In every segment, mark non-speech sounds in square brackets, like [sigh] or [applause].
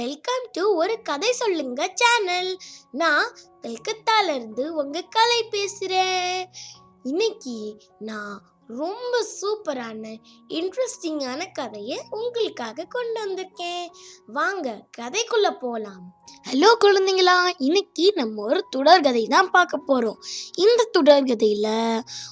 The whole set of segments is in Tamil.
வெல்கம் டு ஒரு கதை சொல்லுங்க சேனல் நான் கல்கத்தால இருந்து உங்க கலை பேசுறேன். இன்னைக்கு நான் ரொம்ப சூப்பரான இன்ட்ரெஸ்டிங்கான கதையை உங்களுக்காக கொண்டு வந்திருக்கேன். வாங்க கதைக்குள்ள போகலாம் ஹலோ குழந்தைங்களா இன்னைக்கு நம்ம ஒரு தொடர்கதை தான் பார்க்க போகிறோம் இந்த தொடர்கதையில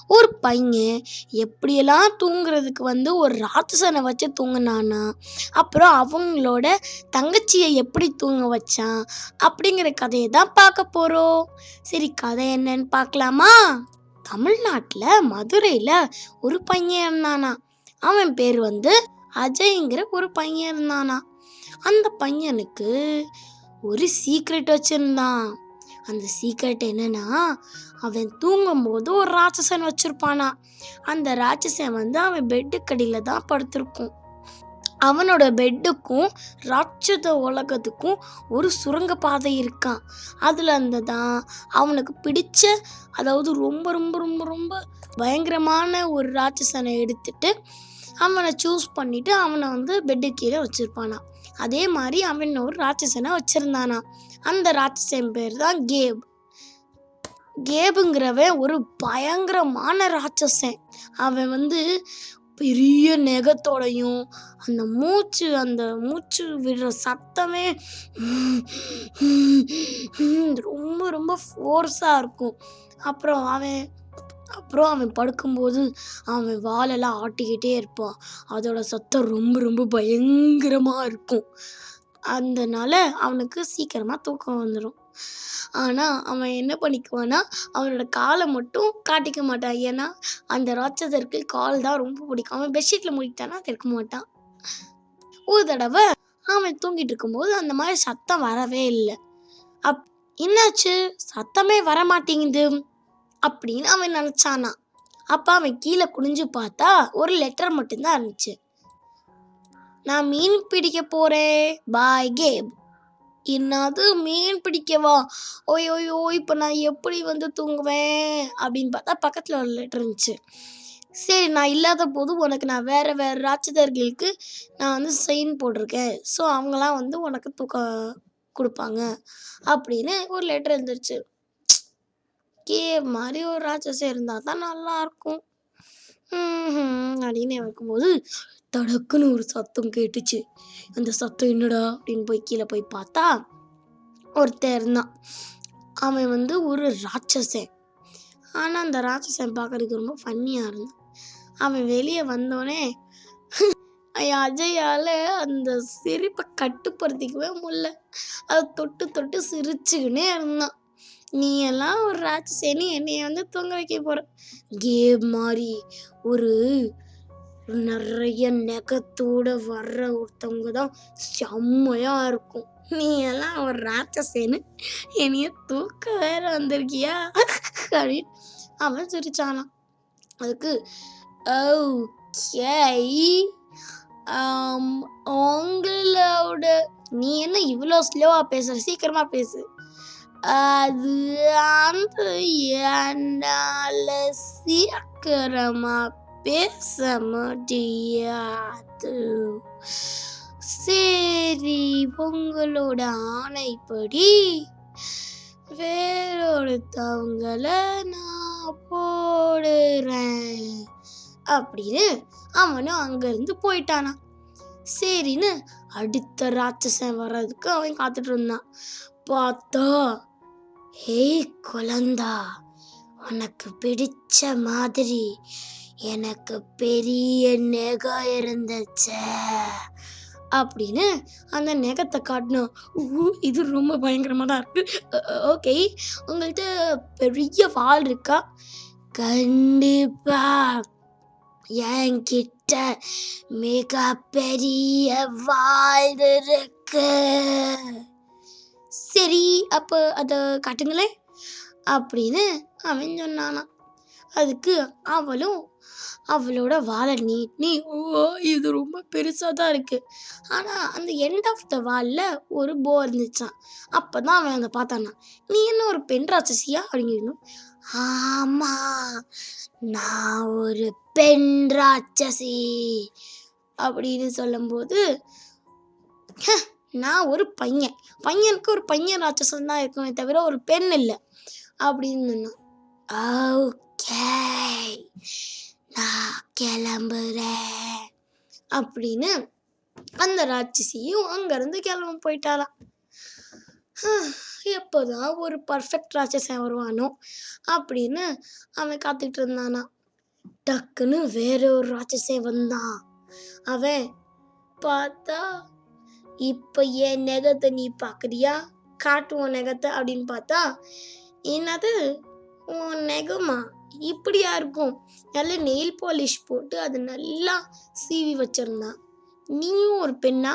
ஒரு பையன் எப்படியெல்லாம் தூங்குறதுக்கு வந்து ஒரு ராட்சசனை வச்சு தூங்கினானா அப்புறம் அவங்களோட தங்கச்சியை எப்படி தூங்க வச்சான் அப்படிங்கிற கதையை தான் பார்க்க போகிறோம் சரி கதை என்னன்னு பார்க்கலாமா? தமிழ்நாட்டில் மதுரையில் ஒரு பையன் இருந்தானா? அவன் பேர் வந்து அஜய்ங்கிற ஒரு பையன் இருந்தானா? அந்த பையனுக்கு ஒரு சீக்ரெட் வச்சுருந்தான். அந்த சீக்ரெட் என்னன்னா அவன் தூங்கும்போது ஒரு ராட்சசன் வச்சுருப்பானா? அந்த ராட்சசன் வந்து அவன் பெட்டுக்கடியில் தான் படுத்திருக்கும். அவனோட பெட்டுக்கும் ராட்சத உலகத்துக்கும் ஒரு சுரங்கப்பாதை இருக்கான் அதில் இருந்து தான் அவனுக்கு பிடிச்ச அதாவது ரொம்ப ரொம்ப ரொம்ப ரொம்ப பயங்கரமான ஒரு ராட்சசனை எடுத்துட்டு அவனை சூஸ் பண்ணிட்டு அவனை வந்து பெட்டு கீழே வச்சுருப்பானா அதே மாதிரி அவன் ஒரு ராட்சசனை வச்சிருந்தானா அந்த ராட்சசன் பேர் தான் கேப். கேபுங்கிறவன் ஒரு பயங்கரமான ராட்சசன். அவன் வந்து பெரிய நெகத்தோடையும் அந்த மூச்சு அந்த மூச்சு விடுற சத்தமே ரொம்ப ரொம்ப ஃபோர்ஸாக இருக்கும். அப்புறம் அவன் அப்புறம் அவன் படுக்கும்போது அவன் வாலெல்லாம் ஆட்டிக்கிட்டே இருப்பான். அதோட சத்தம் ரொம்ப ரொம்ப பயங்கரமாக இருக்கும். அதனால அவனுக்கு சீக்கிரமாக தூக்கம் வந்துடும் ஆனால் அவன் என்ன பண்ணிக்குவான்னா அவனோட காலை மட்டும் காட்டிக்க மாட்டான். ஏன்னா அந்த ராட்சதருக்கு கால் தான் ரொம்ப பிடிக்கும். அவன் பெட்ஷீட்டில் மூடிட்டானா திறக்க மாட்டான். ஒரு தடவை அவன் தூங்கிட்டு இருக்கும்போது அந்த மாதிரி சத்தம் வரவே இல்லை. அப் என்னாச்சு? சத்தமே வர மாட்டேங்குது அப்படின்னு அவன் நினச்சானா. அப்போ அவன் கீழே குனிஞ்சு பார்த்தா ஒரு லெட்டர் மட்டும்தான் இருந்துச்சு. நான் மீன் பிடிக்க போறேன். பாய் கேப் என்னது மீன் பிடிக்கவா? ஓய் ஓய்யோ இப்போ நான் எப்படி வந்து தூங்குவேன்? அப்படின்னு பார்த்தா பக்கத்தில் ஒரு லெட்டர் இருந்துச்சு. சரி நான் இல்லாத போது உனக்கு நான் வேறு வேறு ராட்சதர்களுக்கு நான் வந்து சைன் போட்டிருக்கேன். ஸோ அவங்களாம் வந்து உனக்கு தூக்கம் கொடுப்பாங்க அப்படின்னு ஒரு லெட்டர் இருந்துருச்சு. கே மாதிரி ஒரு ராட்சசம் இருந்தால் தான் நல்லாயிருக்கும் அப்படின்னு வைக்கும்போது தடக்குன்னு ஒரு சத்தம் கேட்டுச்சு. அந்த சத்தம் என்னடா அப்படின்னு போய் கீழே போய் பார்த்தா ஒருத்தன் இருந்தான். அவன் வந்து ஒரு ராட்சசன். ஆனால் அந்த ராட்சசன் பார்க்கறதுக்கு ரொம்ப ஃபன்னியாக இருந்தான். அவன் வெளியே வந்தோடனே அஜயால் அந்த சிரிப்பை கட்டுப்படுத்திக்கவே முடியல. அதை தொட்டு தொட்டு சிரிச்சுக்கினே இருந்தான். நீ எல்லாம் ஒரு ராட்சசேனி என்னைய வந்து தூங்க வைக்க போற. கேம் மாதிரி ஒரு நிறைய நெகத்தோட வர்ற ஒருத்தவங்க தான் செம்மையா இருக்கும். நீ எல்லாம் ஒரு ராட்சசேனு என்னைய தூக்க வேற வந்திருக்கியா? அப்படின்னு அவன் சிரிச்சானா. அதுக்கு ஓகே உங்களோட நீ என்ன இவ்வளோ ஸ்லோவாக பேசுற? சீக்கிரமா பேசு. அது அந்த என்னால சீக்கிரமா பேச முடியாது சரி உங்களோட ஆணைப்படி வேறொருத்தவங்கள நான் போடுறேன். அப்படின்னு அவனும் அங்கேருந்து போயிட்டானா. சரின்னு அடுத்த ராட்சசன் வர்றதுக்கு அவன் காத்துட்டு இருந்தான். பார்த்தா ஏய் குழந்தா உனக்கு பிடிச்ச மாதிரி எனக்கு பெரிய நெகம் இருந்துச்சே அப்படின்னு அந்த நெகத்தை காட்டணும் ஊ, இது ரொம்ப பயங்கரமாக தான் இருக்கு ஓகே உங்கள்கிட்ட பெரிய வால் இருக்கா? கண்டிப்பா என்கிட்ட மிக பெரிய வால் இருக்கு. சரி அப்போ அதை காட்டுங்களேன் அப்படின்னு அவன் சொன்னானா அதுக்கு அவளும் அவளோட வாழை நீட்டி ஓ இது ரொம்ப பெருசாக தான் இருக்குது ஆனால் அந்த எண்ட் ஆஃப் த வாலில் ஒரு போ இருந்துச்சான் அப்போ தான் அவன் அதை பார்த்தானா நீ என்ன ஒரு பெண் ராட்சசியா? அப்படின்னு. ஆமாம் நான் ஒரு பெண் ராட்சசி அப்படின்னு சொல்லும்போது நான் ஒரு பையன். பையனுக்கு ஒரு பையன் ராட்சசன் தான் இருக்குமே தவிர ஒரு பெண் இல்லை. அப்படின்னு ஓகே. நான் கிளம்புறேன். அப்படின்னு அந்த ராட்சசியும் அங்கேருந்து கிளம்ப போயிட்டாளாம். எப்போதான் ஒரு பர்ஃபெக்ட் ராட்சசன் வருவானோ? அப்படின்னு அவன் காத்துக்கிட்டு இருந்தானா டக்குன்னு வேற ஒரு ராட்சசன் வந்தான். அவன் பார்த்தா இப்போ என் நெகத்தை நீ பார்க்குறியா காட்டுவோம் நெகத்தை அப்படின்னு பார்த்தா என்னது? உன் நெகமா? இப்படியா இருக்கும். நல்ல நெயில் பாலிஷ் போட்டு அது நல்லா சீவி வச்சிருந்தான் நீயும் ஒரு பெண்ணா?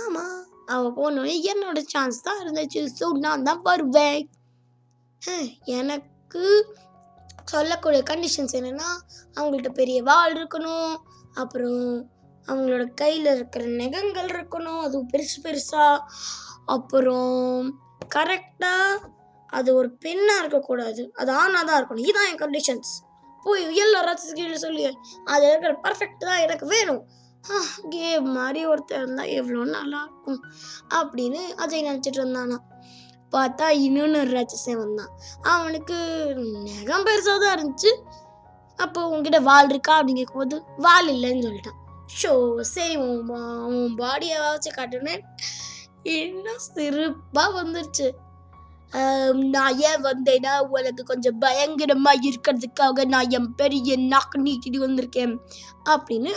ஆமா. அவ போனோடனே என்னோட சான்ஸ் தான் இருந்துச்சு. ஸோ நான் தான் வருவேன். எனக்கு சொல்லக்கூடிய கண்டிஷன்ஸ் என்னன்னா அவங்கள்ட்ட பெரிய வால் இருக்கணும். அப்புறம் அவங்களோட கையில் இருக்கிற நெகங்கள் இருக்கணும். அது பெருசு பெருசாக அப்புறம் கரெக்டாக அது ஒரு பெண்ணாக இருக்கக்கூடாது. அது ஆணாக தான் இருக்கணும். இதுதான் என் கண்டிஷன்ஸ் போய் எல்லாராச்சும் கீழே சொல்லி. அது இருக்கிற பர்ஃபெக்ட் தான் எனக்கு வேணும். கேம் மாதிரி ஒருத்தர் இருந்தால் எவ்வளோ நல்லா இருக்கும். அப்படின்னு அஜய் நினச்சிட்டு இருந்தானா. பார்த்தா இன்னொன்று ராட்சசன் வந்தான். அவனுக்கு நெகம் பெருசாக தான் இருந்துச்சு. அப்போ உங்ககிட்ட வால் இருக்கா அப்படின்னு கேட்கும்போது வால் இல்லைன்னு சொல்லிட்டான். ஷோ சரி உன் பாடியாவது உன் பாடியை வச்சு காட்டுனேன் இன்னும் சிறப்பாக வந்துருச்சு. நான் ஏன் வந்தேன்னா உனக்கு கொஞ்சம் பயங்கரமாக இருக்கிறதுக்காக நான் என் பெரிய நாக்கு நீட்டிட்டு வந்திருக்கேன் அப்படின்னு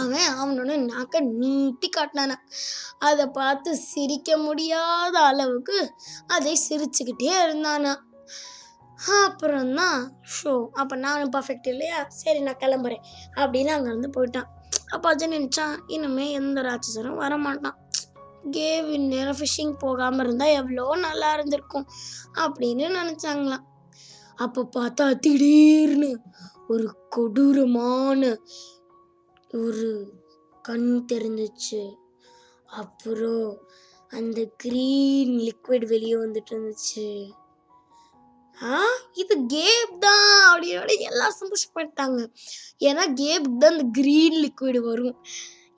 அவன் அவனோட நாக்கை நீட்டி காட்டினான. அதை பார்த்து சிரிக்க முடியாத அளவுக்கு அதை சிரிச்சுக்கிட்டே இருந்தானா. அப்புறம் தான் ஷோ அப்போ நானும் பர்ஃபெக்ட் இல்லையா? சரி நான் கிளம்புறேன் அப்படின்னு அங்கேருந்து போயிட்டான். அப்போ அஜய் நினச்சான் இனிமே எந்த ராட்சசரும் வரமாட்டான். கேவ் இந்நேரம் ஃபிஷிங் போகாமல் இருந்தால் எவ்வளோ நல்லா இருந்திருக்கும் அப்படின்னு நினச்சாங்களாம். அப்போ பார்த்தா திடீர்னு ஒரு கொடூரமான ஒரு கண் தெரிஞ்சிச்சு. அப்புறம் அந்த க்ரீன் லிக்விட் வெளியே வந்துட்டு இருந்துச்சு. ஆ? இது கேப் தான் அப்படின்னோட எல்லாம் சந்தோஷப்பட்டாங்க. ஏன்னா கேப்புக்கு தான் இந்த க்ரீன் லிக்விட் வரும்.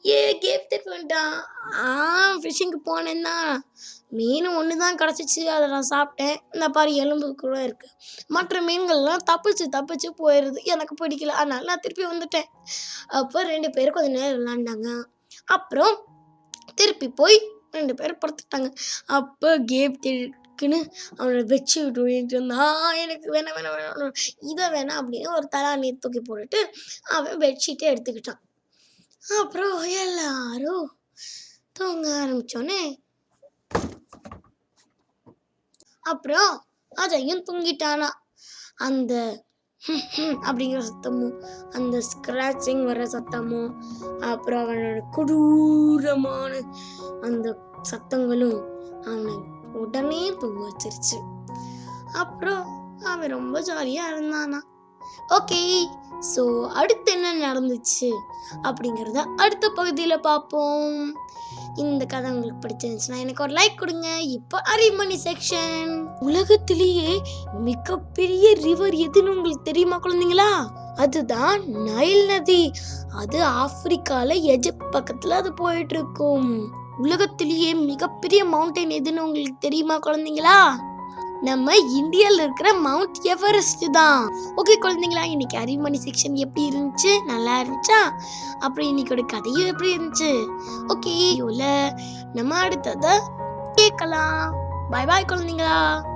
ஏ கேப் திருப்பி வந்துட்டான் ஆ ஃபிஷிங்க்கு போனேன் தான் மீன் ஒன்று தான் கிடச்சிச்சு. அதை நான் சாப்பிட்டேன். இந்த பாரு எலும்பு கூட இருக்கு. மற்ற மீன்கள்லாம் தப்பிச்சு தப்பிச்சு போயிடுது எனக்கு பிடிக்கல. அதனால நான் திருப்பி வந்துட்டேன். அப்போ ரெண்டு பேரும் கொஞ்ச நேரம் விளாண்டாங்க அப்புறம் திருப்பி போய் ரெண்டு பேரும் படுத்துட்டாங்க. அப்போ கேப் டக்குன்னு அவனை வச்சு விட்டு ஓடிட்டு இருந்தான் எனக்கு வேணாம் வேணாம் வேணாம் இதை வேணாம் அப்படின்னு ஒரு தலாணி தூக்கி போட்டுட்டு அவன் பெட்ஷீட்டை எடுத்துக்கிட்டான். அப்புறம் எல்லாரும் தூங்க ஆரம்பிச்சோன்னே அப்புறம் அதையும் தூங்கிட்டானா. அந்த [laughs] அப்படிங்கிற சத்தமும் அந்த ஸ்க்ராச்சிங் வர சத்தமும் அப்புறம் அவனோட கொடூரமான அந்த சத்தங்களும் அவனை உடனே பூ வச்சிருச்சு. அப்புறம் அவன் ரொம்ப ஜாலியாக இருந்தானா. ஓகே ஸோ அடுத்து என்ன நடந்துச்சு? அப்படிங்கிறத அடுத்த பகுதியில் பார்ப்போம். இந்த கதை உங்களுக்கு பிடிச்சிருந்துச்சுன்னா எனக்கு ஒரு லைக் கொடுங்க. இப்போ அரிமணி செக்ஷன் உலகத்திலேயே மிகப்பெரிய ரிவர் எதுன்னு உங்களுக்கு தெரியுமா குழந்தைங்களா? அதுதான் நைல் நதி. அது ஆப்பிரிக்கால எஜிப்ட் பக்கத்துல அது போயிட்டு இருக்கும். உலகத்திலேயே மிகப்பெரிய மவுண்டைன் எதுன்னு உங்களுக்கு தெரியுமா குழந்தைங்களா? நம்ம இந்தியாவில் இருக்கிற மவுண்ட் எவரெஸ்ட் தான். ஓகே குழந்தைங்களா இன்னைக்கு அறிவுமணி செக்ஷன் எப்படி இருந்துச்சு? நல்லா இருந்துச்சா? அப்புறம் இன்னைக்கோட கதையும் எப்படி இருந்துச்சு? ஓகே நம்ம அடுத்ததை கேட்கலாம். பாய் பாய் குழந்தைங்களா.